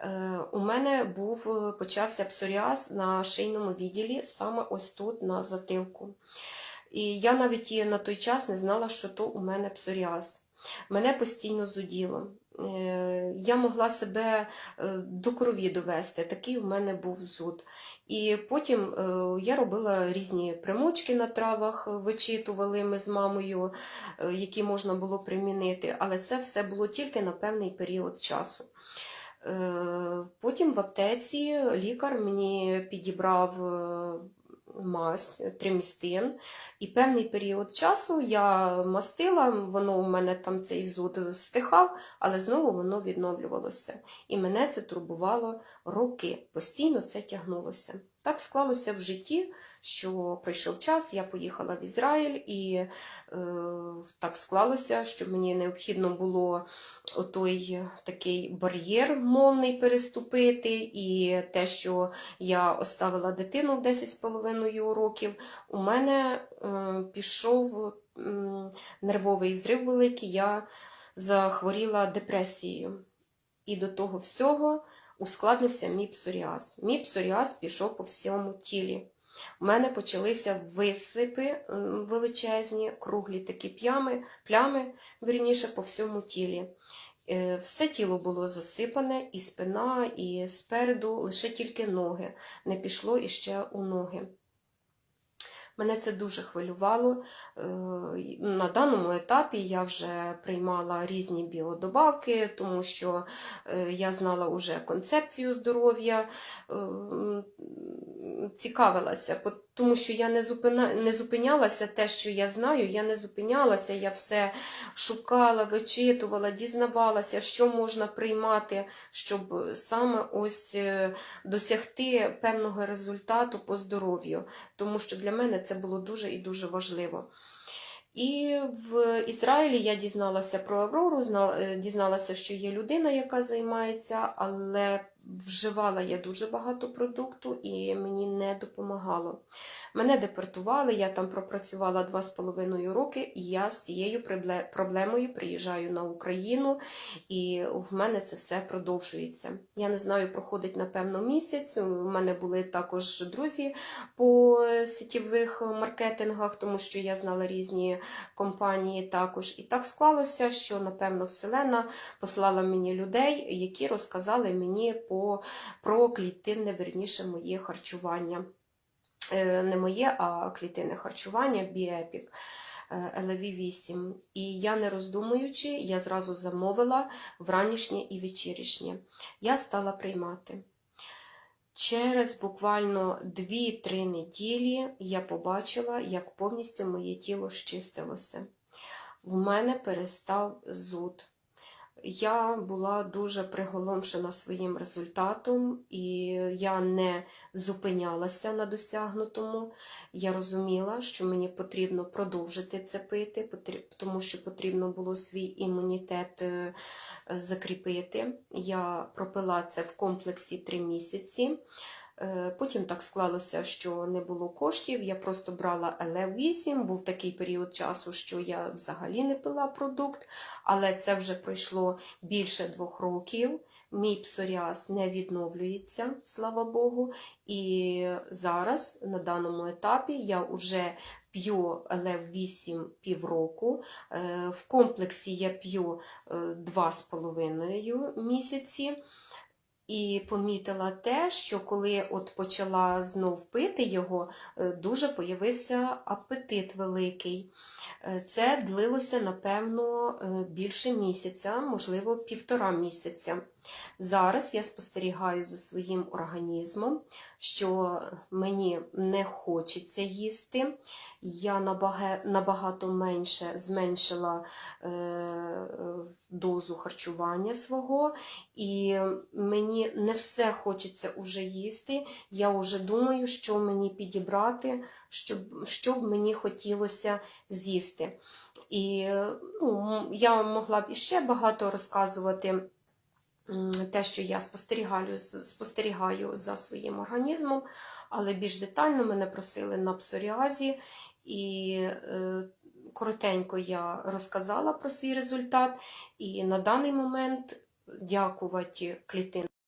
Е, У мене був е, почався псоріаз на шийному відділі, саме ось тут, на затилку. І я навіть на той час не знала, що то у мене псоріаз. Мене постійно зуділо. Е, Я могла себе до крові довести, такий у мене був зуд. І потім я робила різні примочки на травах, вичитували ми з мамою, які можна було примінити, але це все було тільки на певний період часу. Е, Потім в аптеці лікар мені підібрав е, мазь тримістин, і певний період часу я мастила, воно у мене там цей зуд стихав, але знову воно відновлювалося. І мене це турбувало роки, постійно це тягнулося. Так склалося в житті, що прийшов час, я поїхала в Ізраїль, і е, так склалося, що мені необхідно було отой такий бар'єр мовний переступити, і те, що я оставила дитину в 10,5 років, у мене е, пішов м, нервовий зрив великий, я захворіла депресією. І до того всього ускладнився мій псоріаз. Мій псоріаз пішов по всьому тілі. У мене почалися висипи величезні, круглі такі плями, плями вірніше, по всьому тілі. Е, Все тіло було засипане, і спина, і спереду, лише тільки ноги. Не пішло іще у ноги. Мене це дуже хвилювало. Е, На даному етапі я вже приймала різні біодобавки, тому що е, я знала вже концепцію здоров'я, е, цікавилася, тому що я не, зупинялася те, що я знаю, я не зупинялася, я все шукала, вичитувала, дізнавалася, що можна приймати, щоб саме ось досягти певного результату по здоров'ю, тому що для мене це було дуже і дуже важливо. І в Ізраїлі я дізналася про Аврору, е, дізналася, що є людина, яка займається, але вживала я дуже багато продукту і мені не допомагало. Мене депортували, я там пропрацювала два з половиною роки, і я з цією проблемою приїжджаю на Україну, і в мене це все продовжується. Я не знаю, проходить напевно місяць. У мене були також друзі по сітєвих маркетингах, тому що я знала різні компанії також. І так склалося, що напевно Вселена послала мені людей, які розказали мені по, про клітинне, верніше, моє харчування. Е, Не моє, а клітинне харчування Біепік. LV 8. І я не роздумуючи, я зразу замовила вранішнє і вечірішнє. Я стала приймати. Через буквально 2-3 неділі я побачила, як повністю моє тіло щистилося. В мене перестав зуд. Я була дуже приголомшена своїм результатом, і я не зупинялася на досягнутому. Я розуміла, що мені потрібно продовжити це пити, тому що потрібно було свій імунітет е, закріпити. Я пропила це в комплексі 3 місяці. Е, Потім так склалося, що не було коштів. Я просто брала ЛЕ8. Був такий період часу, що я взагалі не пила продукт, але це вже пройшло більше двох років. Мій псоріаз не відновлюється, слава Богу. І зараз на даному етапі я вже п'ю ЛЕ8 півроку. Е, В комплексі я п'ю е, два з половиною місяці. І помітила те, що коли от почала знов пити його, е, дуже появився апетит великий. Е, Це длилося, напевно, е, більше місяця, можливо, півтора місяця. Зараз я спостерігаю за своїм організмом, що мені не хочеться їсти. Я набагато менше зменшила дозу харчування свого, і мені не все хочеться уже їсти. Я вже думаю, що мені підібрати, щоб, що б мені хотілося з'їсти. І ну, я могла б іще багато розказувати. Те, що я спостерігаю, спостерігаю за своїм організмом, але більш детально мене просили на псоріазі, і е, коротенько я розказала про свій результат. І на даний момент, дякувати клітин